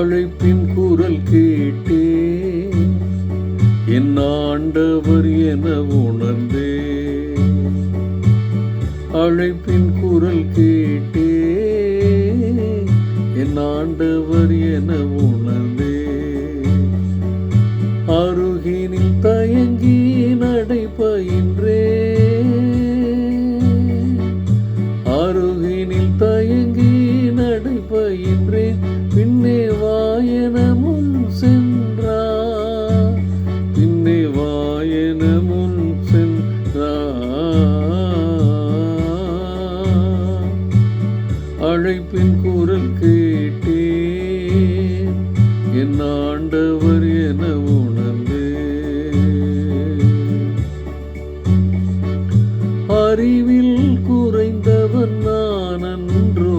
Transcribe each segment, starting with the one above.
அழைப்பின் குரல் கேட்டே என் ஆண்டவர் என உணர்ந்தே அழைப்பின் குரல் கேட்டே என் ஆண்டவர் என அழைப்பின் குரல் கேட்டேன். என் ஆண்டவர் என உணர்ந்தே அறிவில் குறைந்தவன் நான் அன்றோ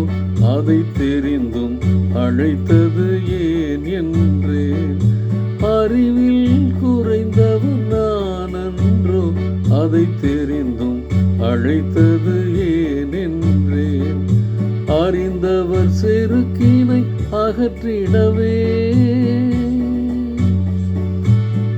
அதை தெரிந்தும் அழைத்தது ஏன் என்றேன். அறிவில் குறைந்தவன் நான் அன்றோ அதை தெரிந்தும் அழைத்தது அகற்றிடவே.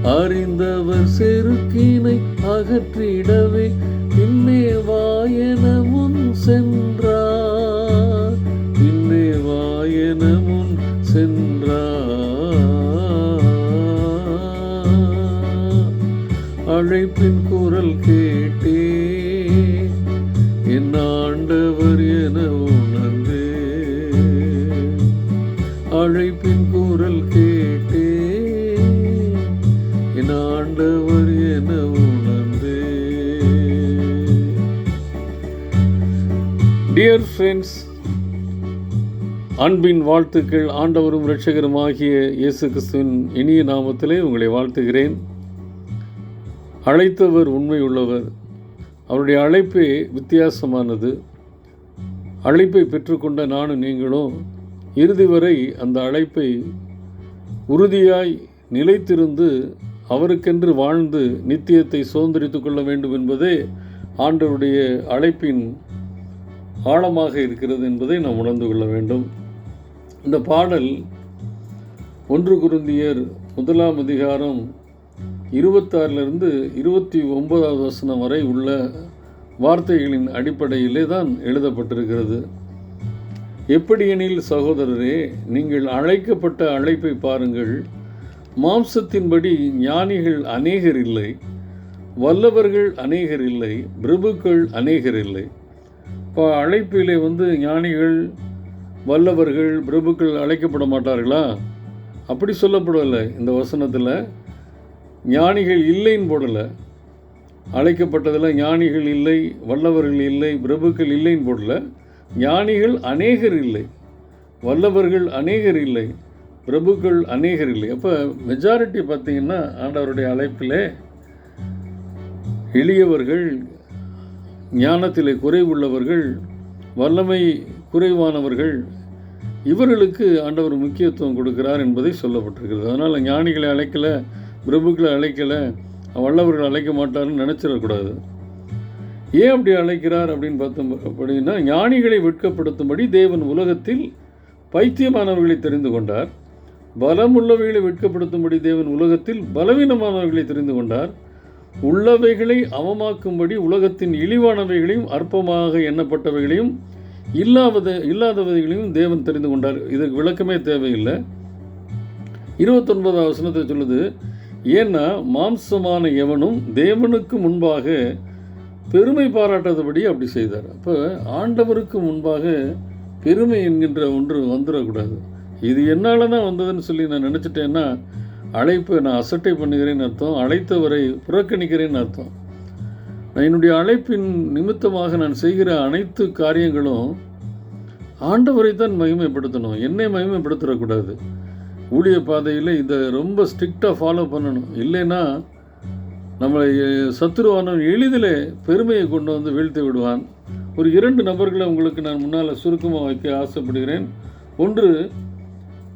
அறிந்தவர் செருக்கினை அகற்றிடவே. பின்னே வாயன முன் சென்றார். பின்னே வாயன முன் சென்றார். அழைப்பின் குரல் கேட்டே. என் ஆண்டவர் எனவும் டியர் ஃப்ரெண்ட்ஸ் அன்பின் வாழ்த்துக்கள் ஆண்டவரும் இரட்சகருமாகிய இயேசு கிறிஸ்துவின் இனிய நாமத்திலே உங்களை வாழ்த்துகிறேன். அழைத்தவர் உண்மை உள்ளவர். அவருடைய அழைப்பே வித்தியாசமானது. அழைப்பை பெற்றுக்கொண்ட நானும் நீங்களும் இறுதி வரை அந்த அழைப்பை உறுதியாய் நிலைத்திருந்து அவருக்கென்று வாழ்ந்து நித்தியத்தை சுதந்திரித்து கொள்ள வேண்டும் என்பதே ஆண்டவருடைய அழைப்பின் ஆழமாக இருக்கிறது என்பதை நாம் உணர்ந்து கொள்ள வேண்டும். இந்த பாடல் ஒன்று குருந்தியர் முதலாம் அதிகாரம் இருபத்தாறிலிருந்து இருபத்தி ஒன்பதாவது வசனம் வரை உள்ள வார்த்தைகளின் அடிப்படையிலே தான் எழுதப்பட்டிருக்கிறது. எப்படியெனில் சகோதரரே நீங்கள் அழைக்கப்பட்ட அழைப்பை பாருங்கள். மாம்சத்தின்படி ஞானிகள் அநேகர் இல்லை வல்லவர்கள் அநேகர் இல்லை பிரபுக்கள் அநேகர் இல்லை. இப்போ அழைப்பிலே வந்து ஞானிகள் வல்லவர்கள் பிரபுக்கள் அழைக்கப்பட மாட்டார்களா? அப்படி சொல்லப்படலை இந்த வசனத்தில். ஞானிகள் இல்லைன்னு போடலை. அழைக்கப்பட்டதில் ஞானிகள் இல்லை வல்லவர்கள் இல்லை பிரபுக்கள் இல்லைன்னு போடல. ஞானிகள் அநேகர் இல்லை. வல்லவர்கள் அநேகர் இல்லை பிரபுக்கள் அநேகர் இல்லை. அப்போ மெஜாரிட்டி பார்த்திங்கன்னா ஆண்டவருடைய அழைப்பிலே எளியவர்கள் ஞானத்திலே குறைவுள்ளவர்கள் வல்லமை குறைவானவர்கள் இவர்களுக்கு ஆண்டவர் முக்கியத்துவம் கொடுக்கிறார் என்பதை சொல்லப்பட்டிருக்கிறது. அதனால் ஞானிகளை அழைக்கல பிரபுக்களை அழைக்கலை வல்லவர்கள் அழைக்க மாட்டார்னு நினச்சிடக்கூடாது. ஏன் அப்படி அழைக்கிறார் அப்படின்னு பார்த்தோம் அப்படின்னா ஞானிகளை வெட்கப்படுத்தும்படி தேவன் உலகத்தில் பைத்தியமானவர்களை தெரிந்து கொண்டார். பலமுள்ளவைகளை வெட்கப்படுத்தும்படி தேவன் உலகத்தில் பலவீனமானவர்களை தெரிந்து கொண்டார். உள்ளவைகளை அவமாக்கும்படி உலகத்தின் இழிவானவைகளையும் அற்பமாக எண்ணப்பட்டவைகளையும் இல்லாத இல்லாதவைகளையும் தேவன் தெரிந்து கொண்டார். இதுக்கு விளக்கமே தேவையில்லை. இருபத்தொன்பதாம் வசனத்தை சொல்லுது ஏன்னா மாம்சமான எவனும் தேவனுக்கு முன்பாக பெருமை பாராட்டாதபடி அப்படி செய்தார். அப்போ ஆண்டவருக்கு முன்பாக பெருமை என்கின்ற ஒன்று வந்துடக்கூடாது. இது என்னால் தான் வந்ததுன்னு சொல்லி நான் நினச்சிட்டேன்னா அழைப்பை நான் அசட்டை பண்ணுகிறேன்னு அர்த்தம் அழைத்தவரை புறக்கணிக்கிறேன்னு அர்த்தம். நான் என்னுடைய அழைப்பின் நிமித்தமாக நான் செய்கிற அனைத்து காரியங்களும் ஆண்டவரை தான் மகிமைப்படுத்தணும். என்னை மகிமைப்படுத்தக்கூடாது. ஊழிய பாதையில் இதை ரொம்ப ஸ்ட்ரிக்டாக ஃபாலோ பண்ணணும். இல்லைன்னா நம்மளை சத்துருவானவன் எளிதில் பெருமையை கொண்டு வந்து வீழ்த்தி விடுவான். ஒரு இரண்டு நபர்களை உங்களுக்கு நான் முன்னால் சுருக்கமாக வைக்க ஆசைப்படுகிறேன். ஒன்று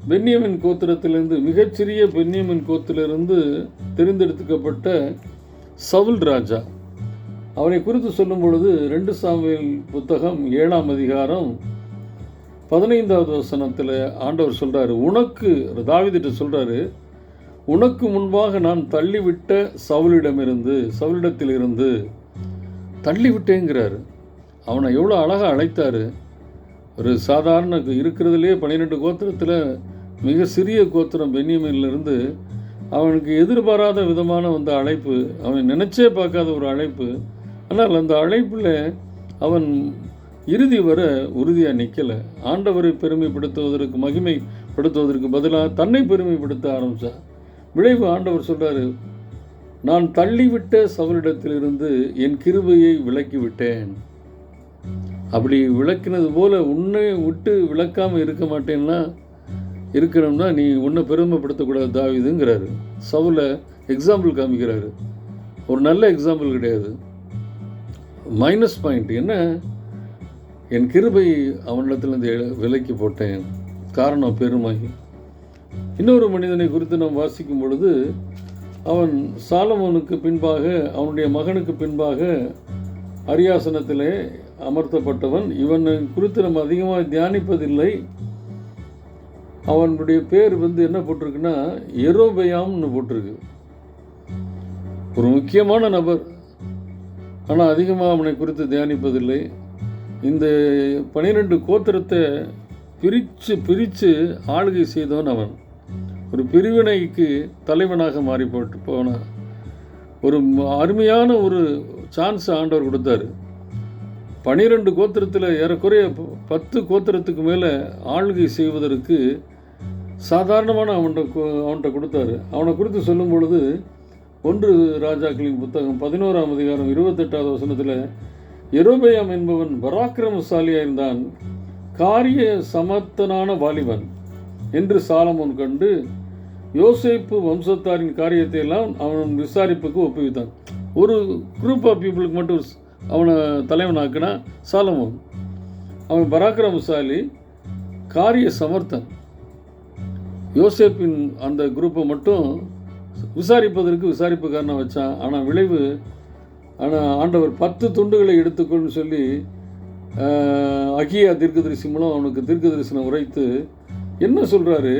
பென்னியமின் கோத்திரத்திலிருந்து மிகச்சிறிய பென்னியமின் கோத்திலிருந்து தெரிந்தெடுத்துக்கப்பட்ட சவுல் ராஜா. அவரை குறித்து சொல்லும் பொழுது ரெண்டு சாமியல் புத்தகம் ஏழாம் அதிகாரம் பதினைந்தாவது வசனத்தில் ஆண்டவர் சொல்கிறாரு உனக்கு தாவிதிட்ட சொல்கிறாரு உனக்கு முன்பாக நான் தள்ளிவிட்ட சவுலிடமிருந்து சவுலிடத்திலிருந்து தள்ளிவிட்டேங்கிறாரு. அவனை எவ்வளோ அழகாக அழைத்தார். ஒரு சாதாரண இருக்கிறதுலே பன்னிரெண்டு கோத்திரத்தில் மிக சிறிய கோத்திரம் பென்யமின்லேருந்து அவனுக்கு எதிர்பாராத விதமான வந்த அழைப்பு அவன் நினச்சே பார்க்காத ஒரு அழைப்பு. ஆனால் அந்த அழைப்பில் அவன் இறுதி வர உறுதியாக நிற்கலை ஆண்டவரை பெருமைப்படுத்துவதற்கு மகிமைப்படுத்துவதற்கு பதிலாக தன்னை பெருமைப்படுத்த ஆரம்பித்தான் விளைவு ஆண்டவர் சொல்கிறாரு நான் தள்ளிவிட்ட சவரிடத்திலிருந்து என் கிருபையை விலக்கி விட்டேன் அப்படி விளக்கினது போல உன்னை விட்டு விளக்காமல் இருக்க மாட்டேன்னா இருக்கணும்னா நீ உன்னை பெருமைப்படுத்தக்கூடாது தாவிதுங்கிறாரு. சவுல எக்ஸாம்பிள் காமிக்கிறாரு. ஒரு நல்ல எக்ஸாம்பிள் கிடையாது. மைனஸ் பாயிண்ட் என்ன? என் கிருபை அவனிடத்துலேருந்து விலக்கி போட்டேன். காரணம் பெருமை இன்னொரு மனிதனை குறித்து நாம் வாசிக்கும் பொழுது அவன் சாலமோனுக்கு பின்பாக அவனுடைய மகனுக்கு பின்பாக அரியாசனத்திலே அமர்த்தப்பட்டவன். இவனை குறித்து நம்ம அதிகமாக தியானிப்பதில்லை. அவனுடைய பேர் வந்து என்ன போட்டிருக்குன்னா எரோபயாம்னு போட்டிருக்கு. ஒரு முக்கியமான நபர். ஆனால் அதிகமாக அவனை குறித்து தியானிப்பதில்லை. இந்த பனிரெண்டு கோத்திரத்தை பிரித்து பிரித்து ஆளுகை செய்தவன் அவன். ஒரு பிரிவினைக்கு தலைவனாக மாறி போட்டு போனான் ஒரு அருமையான ஒரு சான்ஸ் ஆண்டவர் கொடுத்தாரு. பனிரெண்டு கோத்திரத்தில் ஏறக்குறைய பத்து கோத்திரத்துக்கு மேலே ஆளுகை செய்வதற்கு சாதாரணமான அவன்கிட்ட அவன்கிட்ட கொடுத்தாரு. அவனை குறித்து சொல்லும் பொழுது ஒன்று ராஜாக்களின் புத்தகம் பதினோராம் அதிகாரம் இருபத்தெட்டாவது வசனத்தில் எரோபயாம் என்பவன் பராக்கிரமசாலியாக இருந்தான் காரிய சமர்த்தனான வாலிபன். என்று சாலமோன் கண்டு யோசேப்பு வம்சத்தாரின் காரியத்தை எல்லாம் அவன் விசாரிப்புக்கு ஒப்புவித்தான். ஒரு குரூப் ஆஃப் பீப்புளுக்கு மட்டும் அவனை தலைவனாக்குனா சாலமோன். அவன் பராக்கிரமசாலி காரிய சமர்த்தன். யோசேப்பின் அந்த குரூப்பை மட்டும் விசாரிப்பதற்கு விசாரிப்புக்காரனை வச்சான். ஆனால் விளைவு ஆனால் ஆண்டவர் பத்து துண்டுகளை எடுத்துக்கொள்னு சொல்லி அகியா தீர்க்கதரிசி மூலம் அவனுக்கு தீர்க்க தரிசனம் உரைத்து என்ன சொல்கிறாரு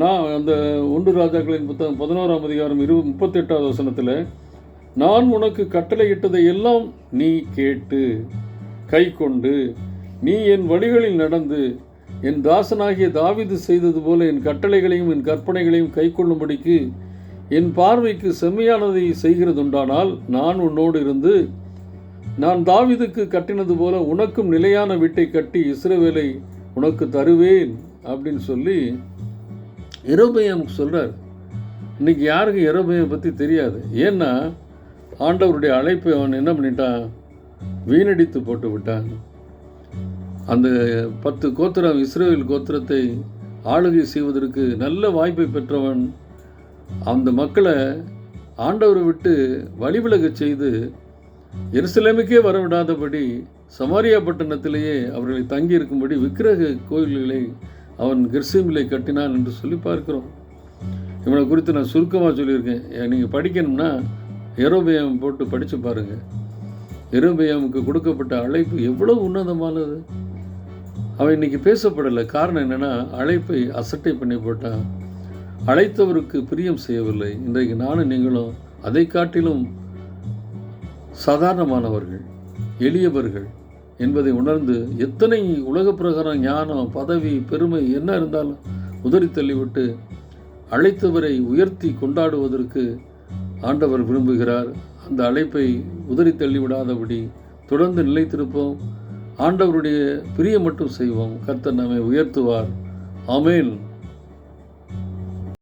நான் அந்த ஒன்று ராஜாக்களின் புத்தகம் பதினோராம் அதிகாரம் இரு முப்பத்தெட்டாவது வசனத்தில் நான் உனக்கு கட்டளையிட்டதை எல்லாம் நீ கேட்டு கை கொண்டு நீ என் வழிகளில் நடந்து என் தாசனாகிய தாவிது செய்தது போல என் கட்டளைகளையும் என் கற்பனைகளையும் கை கொள்ளும்படிக்கு என் பார்வைக்கு செம்மையானதை செய்கிறதுண்டானால் நான் உன்னோடு இருந்து நான் தாவிதுக்கு கட்டினது போல உனக்கும் நிலையான வீட்டை கட்டி இஸ்ரவேலை உனக்கு தருவேன் அப்படின்னு சொல்லி எரோபயம் சொல்கிறார் இன்னைக்கு யாருக்கும் எரோபயம் பற்றி தெரியாது. ஏன்னா ஆண்டவருடைய அழைப்பை அவன் என்ன பண்ணிட்டான்? வீணடித்து போட்டு விட்டான் அந்த பத்து கோத்திரம் இஸ்ரேல் கோத்திரத்தை ஆளுகை செய்வதற்கு நல்ல வாய்ப்பை பெற்றவன் அந்த மக்களை ஆண்டவரை விட்டு வழிவிலக செய்து எருசலேமுக்கே வரவிடாதபடி சமாரியா பட்டணத்திலேயே அவர்களை தங்கியிருக்கும்படி விக்கிரக கோயில்களை அவன் கிர்சிமிலை கட்டினான் என்று சொல்லி பார்க்கிறோம். இவனை குறித்து நான் சுருக்கமாக சொல்லியிருக்கேன். நீங்கள் படிக்கணும்னா எரோபியம் போட்டு படித்து பாருங்கள் எரோபியாமுக்கு கொடுக்கப்பட்ட அழைப்பு எவ்வளோ உன்னதமானது? அவன் இன்னைக்கு பேசப்படலை காரணம் என்னென்னா அழைப்பை அசட்டை பண்ணி போட்டான். அழைத்தவருக்கு பிரியம் செய்யவில்லை. இன்றைக்கு நானும் நீங்களும் அதை காட்டிலும் சாதாரணமானவர்கள் எளியவர்கள் என்பதை உணர்ந்து எத்தனை உலக பிரகாரம் ஞானம் பதவி பெருமை என்ன இருந்தாலும் உதறி தள்ளிவிட்டு அழைத்தவரை உயர்த்தி கொண்டாடுவதற்கு ஆண்டவர் விரும்புகிறார். அந்த அழைப்பை உதறி தள்ளிவிடாதபடி தொடர்ந்து நிலைத்திருப்போம். ஆண்டவருடைய பிரிய மட்டும் செய்வோம். கர்த்தர் நம்மை உயர்த்துவார். அமேன்